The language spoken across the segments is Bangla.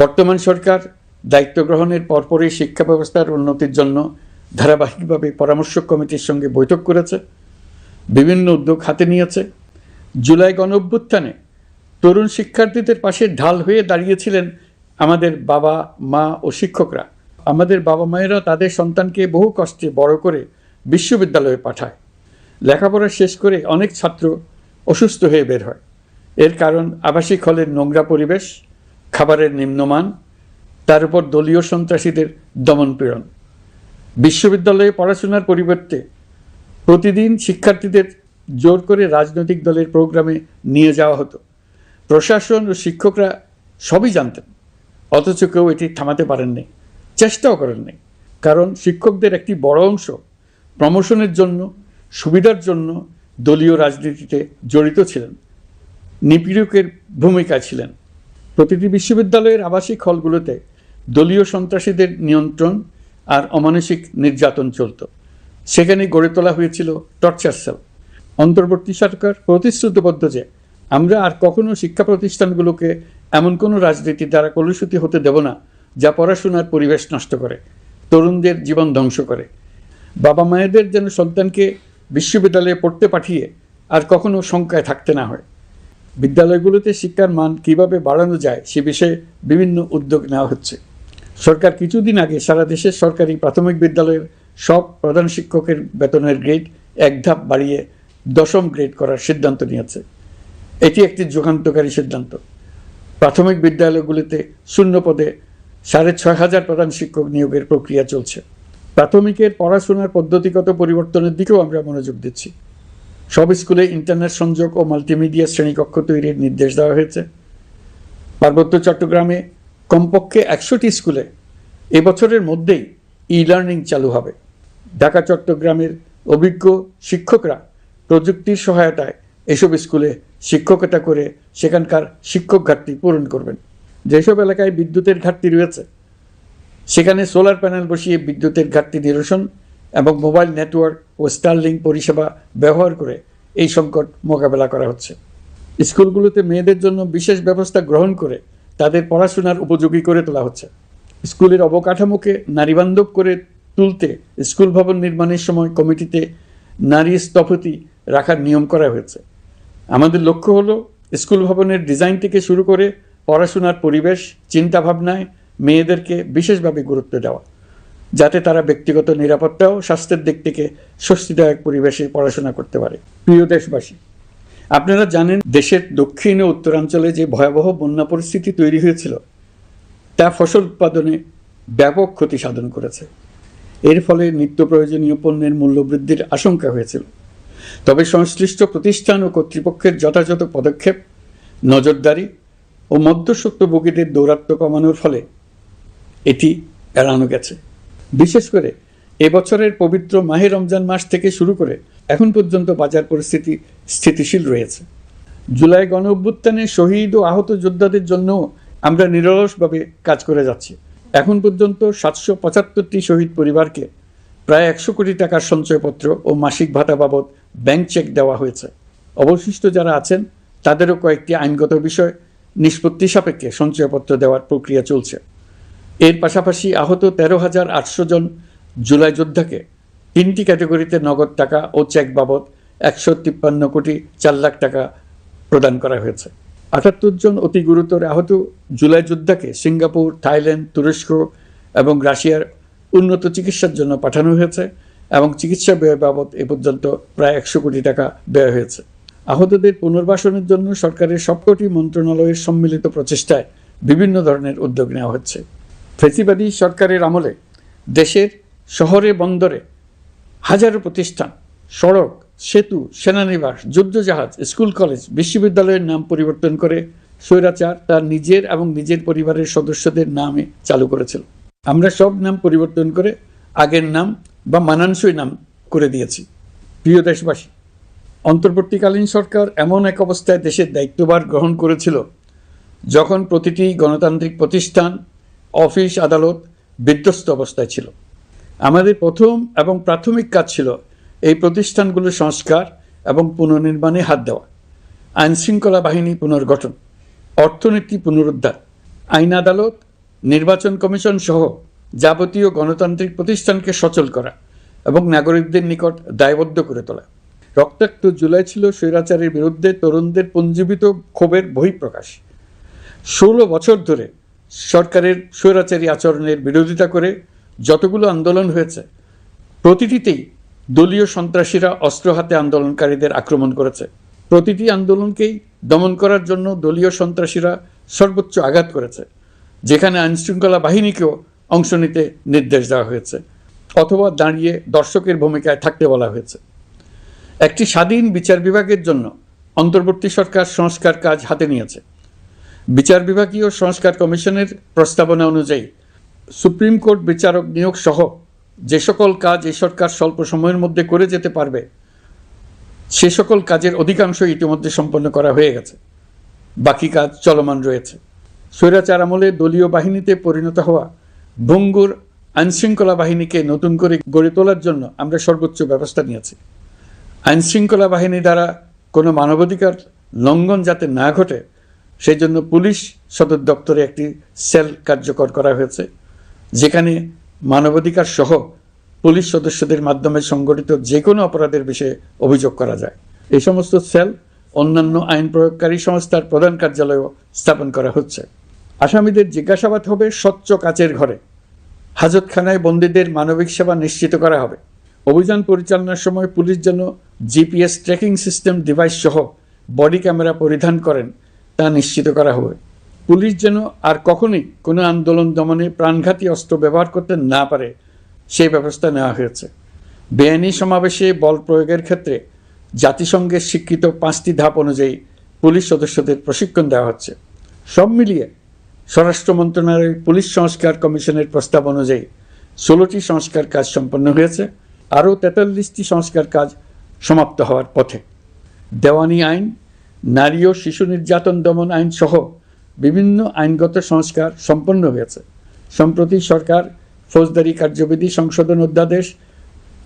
বর্তমান সরকার দায়িত্ব গ্রহণের পরপরই শিক্ষা ব্যবস্থার উন্নতির জন্য ধারাবাহিকভাবে পরামর্শ কমিটির সঙ্গে বৈঠক করেছে, বিভিন্ন উদ্যোগ হাতে নিয়েছে। জুলাই গণ অভ্যুত্থানে তরুণ শিক্ষার্থীদের পাশে ঢাল হয়ে দাঁড়িয়েছিলেন আমাদের বাবা, মা ও শিক্ষকরা। আমাদের বাবা মায়েরা তাদের সন্তানকে বহু কষ্টে বড় করে বিশ্ববিদ্যালয়ে পাঠায়। লেখাপড়া শেষ করে অনেক ছাত্র অসুস্থ হয়ে বের হয়। এর কারণ আবাসিক হলের নোংরা পরিবেশ খাবারের নিম্নমান, তার উপর দলীয় সন্ত্রাসীদের দমনপীড়ন বিশ্ববিদ্যালয়ে পড়াশোনার পরিবর্তে প্রতিদিন শিক্ষার্থীদের জোর করে রাজনৈতিক দলের প্রোগ্রামে নিয়ে যাওয়া হতো। প্রশাসন ও শিক্ষকরা সবই জানতেন, অথচ কেউ এটি থামাতে পারেননি, চেষ্টাও করেননি, কারণ শিক্ষকদের একটি বড় অংশ প্রমোশনের জন্য, সুবিধার জন্য দলীয় রাজনীতিতে জড়িত ছিলেন, নিপীড়কের ভূমিকা ছিলেন। প্রতিটি বিশ্ববিদ্যালয়ের আবাসিক হলগুলোতে দলীয় সন্ত্রাসীদের নিয়ন্ত্রণ আর অমানসিক নির্যাতন চলত। সেখানে গড়ে তোলা হয়েছিল টর্চার সেল। অন্তর্বর্তী সরকার প্রতিশ্রুতিবদ্ধ যে আমরা আর কখনো শিক্ষা প্রতিষ্ঠানগুলোকে এমন কোনো রাজনীতি দ্বারা কলুষিত হতে দেব না, যা পড়াশোনার পরিবেশ নষ্ট করে, তরুণদের জীবন ধ্বংস করে। বাবা মায়েদের যেন সন্তানকে বিশ্ববিদ্যালয়ে পড়তে পাঠিয়ে আর কখনো শঙ্কায় থাকতে না হয়। বিদ্যালয়গুলোতে শিক্ষার মান কীভাবে বাড়ানো যায় সে বিষয়ে বিভিন্ন উদ্যোগ নেওয়া হচ্ছে। সরকার কিছুদিন আগে সারা দেশের সরকারি প্রাথমিক বিদ্যালয়ের সব প্রধান শিক্ষকের বেতনের গ্রেড এক ধাপ বাড়িয়ে দশম গ্রেড করার সিদ্ধান্ত নিয়েছে। এটি একটি যুগান্তকারী সিদ্ধান্ত। প্রাথমিক বিদ্যালয়গুলিতে শূন্য পদে সাড়ে ছয় হাজার প্রধান শিক্ষক নিয়োগের প্রক্রিয়া চলছে। প্রাথমিকের পড়াশোনার পদ্ধতিগত পরিবর্তনের দিকেও আমরা মনোযোগ দিচ্ছি। সব স্কুলে ইন্টারনেট সংযোগ ও মাল্টিমিডিয়া শ্রেণীকক্ষ তৈরির নির্দেশ দেওয়া হয়েছে। পার্বত্য চট্টগ্রামে কমপক্ষে একশোটি স্কুলে এবছরের মধ্যেই ই লার্নিং চালু হবে। ঢাকা চট্টগ্রামের অভিজ্ঞ শিক্ষকরা প্রযুক্তির সহায়তায় এসব স্কুলে শিক্ষকতা করে সেখানকার শিক্ষক ঘাটতি পূরণ করবেন। যেসব এলাকায় বিদ্যুতের ঘাটতি রয়েছে, সেখানে সোলার প্যানেল বসিয়ে বিদ্যুতের ঘাটতি নিরসন এবং মোবাইল নেটওয়ার্ক ও স্টারলিং পরিষেবা ব্যবহার করে এই সংকট মোকাবেলা করা হচ্ছে। স্কুলগুলোতে মেয়েদের জন্য বিশেষ ব্যবস্থা গ্রহণ করে তাদের পড়াশোনার উপযোগী করে তোলা হচ্ছে। স্কুলের অবকাঠামোকে নারীবান্ধব করে তুলতে স্কুল ভবন নির্মাণের সময় কমিটিতে নারী স্থপতি রাখার নিয়ম করা হয়েছে। আমাদের লক্ষ্য হলো স্কুল ভবনের ডিজাইন থেকে শুরু করে পড়াশোনার পরিবেশ, চিন্তাভাবনায় মেয়েদেরকে বিশেষভাবে গুরুত্ব দেওয়া। যাতে তারা ব্যক্তিগত নিরাপত্তা ও স্বাস্থ্যের দিক থেকে স্বস্তিদায়ক পরিবেশে পড়াশোনা করতে পারে। প্রিয় দেশবাসী, আপনারা জানেন দেশের দক্ষিণ ও উত্তরাঞ্চলে যে ভয়াবহ বন্যা পরিস্থিতি তৈরি হয়েছিল, তা ফসল উৎপাদনে ব্যাপক ক্ষতি সাধন করেছে। এর ফলে নিত্য প্রয়োজনীয় পণ্যের মূল্যবৃদ্ধির আশঙ্কা হয়েছিল। তবে সংশ্লিষ্ট প্রতিষ্ঠান ও কর্তৃপক্ষের যথাযথ পদক্ষেপ, নজরদারি ও মধ্যস্বত্বভোগীদের দৌরাত্ম্য কমানোর ফলে এটি এড়ানো গেছে। বিশেষ করে এবছরের পবিত্র মাহে রমজান মাস থেকে শুরু করে এখন পর্যন্ত বাজার পরিস্থিতি স্থিতিশীল রয়েছে। জুলাই গণ অভ্যুত্থানে শহীদ ও আহত যোদ্ধাদের জন্য আমরা নিরলসভাবে কাজ করে যাচ্ছি। এখন পর্যন্ত সাতশো পঁচাত্তরটি শহীদ পরিবারকে প্রায় একশো কোটি টাকার সঞ্চয়পত্র ও মাসিক ভাতা বাবদ ব্যাংক চেক দেওয়া হয়েছে। অবশিষ্ট যারা আছেন, তাদেরও কয়েকটি আইনগত বিষয় নিষ্পত্তি সাপেক্ষে সঞ্চয়পত্র দেওয়ার প্রক্রিয়া চলছে। এর পাশাপাশি আহত তেরো হাজার আটশো জন জুলাই যোদ্ধাকে তিনটি ক্যাটাগরিতে নগদ টাকা ও চেক বাবদ একশো তিপ্পান্ন কোটি চার লাখ টাকা প্রদান করা হয়েছে। আটাত্তর জন অতি গুরুতর আহত জুলাই যোদ্ধাকে সিঙ্গাপুর, থাইল্যান্ড, তুরস্ক এবং রাশিয়ার উন্নত চিকিৎসার জন্য পাঠানো হয়েছে এবং চিকিৎসা ব্যয় বাবদ এ পর্যন্ত প্রায় একশো কোটি টাকা ব্যয় হয়েছে। আহতদের পুনর্বাসনের জন্য সরকারের সবকটি মন্ত্রণালয়ের সম্মিলিত প্রচেষ্টায় বিভিন্ন ধরনের উদ্যোগ নেওয়া হচ্ছে। ফেসিবাদী সরকারের আমলে দেশের শহরে বন্দরে হাজারো প্রতিষ্ঠান, সড়ক, সেতু, সেনানিবাস, যুদ্ধজাহাজ, স্কুল, কলেজ, বিশ্ববিদ্যালয়ের নাম পরিবর্তন করে স্বৈরাচার তার নিজের এবং নিজের পরিবারের সদস্যদের নামে চালু করেছিল। আমরা সব নাম পরিবর্তন করে আগের নাম বা মানানসই নাম করে দিয়েছি। প্রিয় দেশবাসী, অন্তর্বর্তীকালীন সরকার এমন এক অবস্থায় দেশের দায়িত্বভার গ্রহণ করেছিল যখন প্রতিটি গণতান্ত্রিক প্রতিষ্ঠান অফিস আদালত বিধ্বস্ত অবস্থায় ছিল। আমাদের প্রথম এবং প্রাথমিক কাজ ছিল এই প্রতিষ্ঠানগুলোর সংস্কার এবং পুনর্নির্মাণে হাত দেওয়া। আইনশৃঙ্খলা বাহিনী পুনর্গঠন, অর্থনীতি পুনরুদ্ধার, আইন আদালত, নির্বাচন কমিশন সহ যাবতীয় গণতান্ত্রিক প্রতিষ্ঠানকে সচল করা এবং নাগরিকদের নিকট দায়বদ্ধ করে তোলা। রক্তাক্ত জুলাই ছিল স্বৈরাচারের বিরুদ্ধে তরুণদের পুঞ্জীবিত ক্ষোভের বহিঃপ্রকাশ। ষোলো বছর ধরে সরকারের স্বৈরাচারী আচরণের বিরোধিতা করে যতগুলো আন্দোলন হয়েছে, প্রতিটিতেই দলীয় সন্ত্রাসীরা অস্ত্র হাতে আন্দোলনকারীদের আক্রমণ করেছে। প্রতিটি আন্দোলনকেই দমন করার জন্য দলীয় সন্ত্রাসীরা সর্বোচ্চ আঘাত করেছে, যেখানে আইনশৃঙ্খলা বাহিনীকেও অংশ নিতে নির্দেশ দেওয়া হয়েছে, অথবা দাঁড়িয়ে দর্শকের ভূমিকায় থাকতে বলা হয়েছে। একটি স্বাধীন বিচার বিভাগের জন্য অন্তর্বর্তী সরকার সংস্কার কাজ হাতে নিয়েছে। বিচার বিভাগীয় সংস্কার কমিশনের প্রস্তাবনা অনুযায়ী সুপ্রিম কোর্ট বিচারক নিয়োগ সহ যে সকল কাজ এই সরকার স্বল্প সময়ের মধ্যে করে যেতে পারবে, সে সকল কাজের অধিকাংশ ইতিমধ্যে সম্পন্ন করা হয়ে গেছে। বাকি কাজ চলমান রয়েছে। স্বৈরাচার আমলে দলীয় বাহিনীতে পরিণত হওয়া ভঙ্গুর আইনশৃঙ্খলা বাহিনীকে নতুন করে গড়ে তোলার জন্য আমরা সর্বোচ্চ ব্যবস্থা নিয়েছি। আইনশৃঙ্খলা বাহিনী দ্বারা কোনো মানবাধিকার লঙ্ঘন যাতে না ঘটে সেই জন্য পুলিশ সদর দপ্তরে একটি সেল কার্যকর করা হয়েছে, যেখানে মানবাধিকার সহ পুলিশ সদস্যদের মাধ্যমে সংগঠিত যে কোনো অপরাধের বিষয়ে অভিযোগ করা যায়। এই সমস্ত সেল অন্যান্য আইন প্রয়োগকারী সংস্থার প্রধান কার্যালয়ও স্থাপন করা হচ্ছে। আসামিদের জিজ্ঞাসাবাদ হবে স্বচ্ছ কাচের ঘরে। হাজতখানায় বন্দীদের মানবিক সেবা নিশ্চিত করা হবে। অভিযান পরিচালনার সময় পুলিশ যেন জিপিএস ট্র্যাকিং সিস্টেম ডিভাইস সহ বডি ক্যামেরা পরিধান করেন তা নিশ্চিত করা হবে। পুলিশ যেন আর কখনোই কোনো আন্দোলন দমনে প্রাণঘাতী অস্ত্র ব্যবহার করতে না পারে, সেই ব্যবস্থা নেওয়া হয়েছে। বেআইনি সমাবেশে বল প্রয়োগের ক্ষেত্রে জাতিসংঘের স্বীকৃত পাঁচটি ধাপ অনুযায়ী পুলিশ সদস্যদের প্রশিক্ষণ দেওয়া হচ্ছে। সব মিলিয়ে স্বরাষ্ট্র মন্ত্রণালয়ের পুলিশ সংস্কার কমিশনের প্রস্তাব অনুযায়ী ষোলোটি সংস্কার কাজ সম্পন্ন হয়েছে, আরও তেতাল্লিশটি সংস্কার কাজ সমাপ্ত হওয়ার পথে। দেওয়ানি আইন নারী ও শিশু নির্যাতন দমন আইন সহ বিভিন্ন আইনগত সংস্কার সম্পন্ন হয়েছে। সম্প্রতি সরকার ফৌজদারি কার্যবিধি সংশোধন অধ্যাদেশ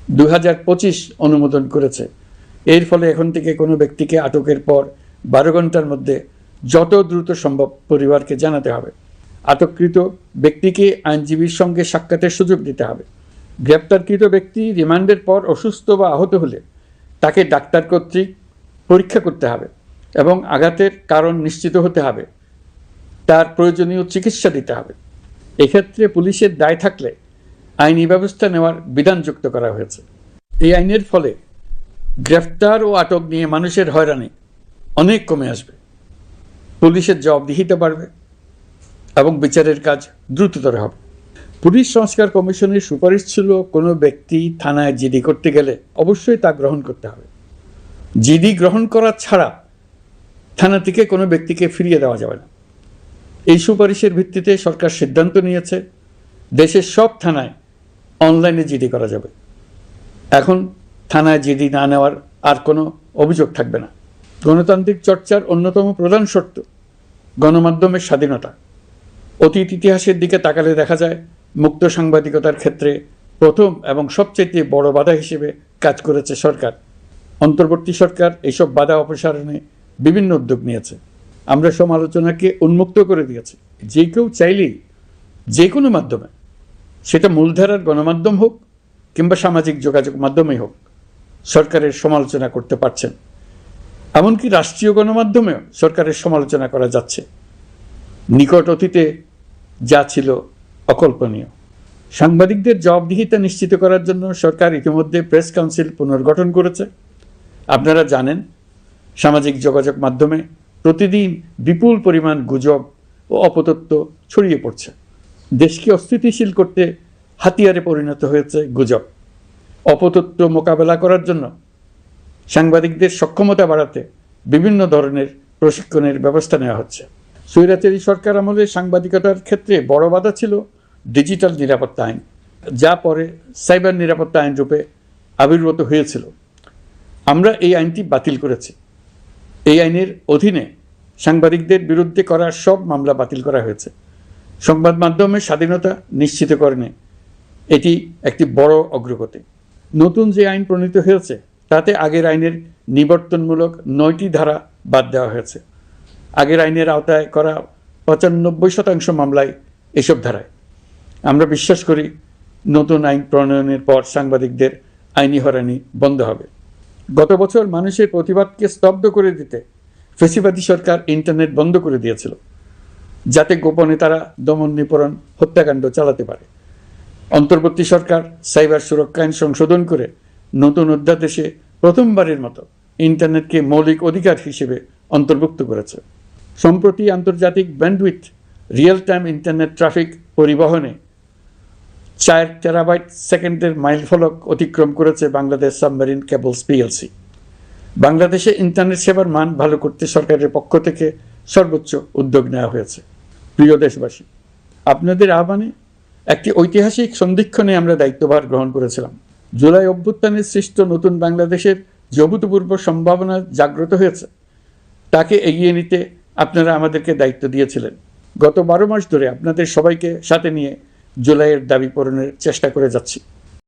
দু হাজার পঁচিশ অনুমোদন করেছে। এর ফলে এখন থেকে কোনো ব্যক্তিকে আটকের পর বারো ঘণ্টার মধ্যে যত দ্রুত সম্ভব পরিবারকে জানাতে হবে। আটককৃত ব্যক্তিকে আইনজীবীর সঙ্গে সাক্ষাতের সুযোগ দিতে হবে। গ্রেপ্তারকৃত ব্যক্তি রিমান্ডের পর অসুস্থ বা আহত হলে তাকে ডাক্তার কর্তৃক পরীক্ষা করতে হবে। এবং আঘাতের কারণ নিশ্চিত হতে হবে। তার প্রয়োজনীয় চিকিৎসা দিতে হবে। এক্ষেত্রে পুলিশের দায় থাকলে আইনি ব্যবস্থা নেওয়ার বিধান যুক্ত করা হয়েছে। এই আইনের ফলে গ্রেফতার ও আটক নিয়ে মানুষের হয়রানি অনেক কমে আসবে। পুলিশের জবাবদিহিতে বাড়বে এবং বিচারের কাজ দ্রুততর হবে। পুলিশ সংস্কার কমিশনের সুপারিশ ছিল কোনো ব্যক্তি থানায় জিডি করতে গেলে অবশ্যই তা গ্রহণ করতে হবে। জিডি গ্রহণ করা ছাড়া থানা থেকে কোনো ব্যক্তিকে ফিরিয়ে দেওয়া যাবে না। এই সুপারিশের ভিত্তিতে সরকার সিদ্ধান্ত নিয়েছে, দেশের সব থানায় অনলাইনে জিডি করা যাবে। এখন থানায় জিডি না নেওয়ার আর কোনো অভিযোগ থাকবে না। গণতান্ত্রিক চর্চার অন্যতম প্রধান শর্ত গণমাধ্যমের স্বাধীনতা। অতীত ইতিহাসের দিকে তাকালে দেখা যায়, মুক্ত সাংবাদিকতার ক্ষেত্রে প্রথম এবং সবচেয়ে বড় বাধা হিসেবে কাজ করেছে সরকার। অন্তর্বর্তী সরকার এইসব বাধা অপসারণে বিভিন্ন উদ্যোগ নিয়েছে। আমরা সমালোচনাকে উন্মুক্ত করে দিয়েছি। যে কেউ চাইলেই যে কোনো মাধ্যমে, সেটা মূলধারার গণমাধ্যম হোক কিংবা সামাজিক যোগাযোগ মাধ্যমেই হোক, সরকারের সমালোচনা করতে পারছেন। এমনকি রাষ্ট্রীয় গণমাধ্যমেও সরকারের সমালোচনা করা যাচ্ছে। নিকট অতীতে যা ছিল অকল্পনীয়। সাংবাদিকদের জবাবদিহিতা নিশ্চিত করার জন্য সরকার ইতিমধ্যে প্রেস কাউন্সিল পুনর্গঠন করেছে। আপনারা জানেন সামাজিক যোগাযোগ মাধ্যমে প্রতিদিন বিপুল পরিমাণ গুজব ও অপতত্ত্ব ছড়িয়ে পড়ছে। দেশকে অস্থিতিশীল করতে হাতিয়ারে পরিণত হয়েছে গুজব। অপতত্ত্ব মোকাবেলা করার জন্য সাংবাদিকদের সক্ষমতা বাড়াতে বিভিন্ন ধরনের প্রশিক্ষণের ব্যবস্থা নেওয়া হচ্ছে। স্বৈরাচারী সরকার আমলে সাংবাদিকতার ক্ষেত্রে বড় বাধা ছিল ডিজিটাল নিরাপত্তা আইন, যা পরে সাইবার নিরাপত্তা আইন রূপে আবির্ভূত হয়েছিল। আমরা এই আইনটি বাতিল করেছি। এই আইনের অধীনে সাংবাদিকদের বিরুদ্ধে করা সব মামলা বাতিল করা হয়েছে। সংবাদ মাধ্যমের স্বাধীনতা নিশ্চিত নিশ্চিতকরণে এটি একটি বড় অগ্রগতি। নতুন যে আইন প্রণীত হয়েছে, তাতে আগের আইনের নিবর্তনমূলক নয়টি ধারা বাদ দেওয়া হয়েছে। আগের আইনের আওতায় করা পঁচানব্বই শতাংশ মামলায় এসব ধারায়। আমরা বিশ্বাস করি, নতুন আইন প্রণয়নের পর সাংবাদিকদের আইনি হরানি বন্ধ হবে। গত বছর মানুষের প্রতিবাদকে স্তব্ধ করে দিতে ফেসিবাদী সরকার ইন্টারনেট বন্ধ করে দিয়েছিল, যাতে গোপনে তারা দমন নিপরণ হত্যাকাণ্ড চালাতে পারে। অন্তর্বর্তী সরকার সাইবার সুরক্ষা আইন সংশোধন করে নতুন অধ্যাদেশে প্রথমবারের মতো ইন্টারনেটকে মৌলিক অধিকার হিসেবে অন্তর্ভুক্ত করেছে। সম্প্রতি আন্তর্জাতিক bandwidth real time internet traffic পরিবহনে চার টেরাবাইট সেকেন্ডের মাইলফলক অতিক্রম করেছে বাংলাদেশ সাবমেরিন কেবলস পিএলসি বাংলাদেশে ইন্টারনেট সেবার মান ভালো করতে সরকারের পক্ষ থেকে সর্বোচ্চ উদ্যোগ নেওয়া হয়েছে। প্রিয় দেশবাসী, আপনাদের আহ্বানে একটি ঐতিহাসিক সন্ধিক্ষণে আমরা দায়িত্বভার গ্রহণ করেছিলাম। জুলাই অভ্যুত্থানের সৃষ্ট নতুন বাংলাদেশের যে অভূতপূর্ব সম্ভাবনা জাগ্রত হয়েছে। তাকে এগিয়ে নিতে আপনারা আমাদেরকে দায়িত্ব দিয়েছিলেন। গত বারো মাস ধরে আপনাদের সবাইকে সাথে নিয়ে জুলাইয়ের দাবি পূরণের চেষ্টা করে যাচ্ছি।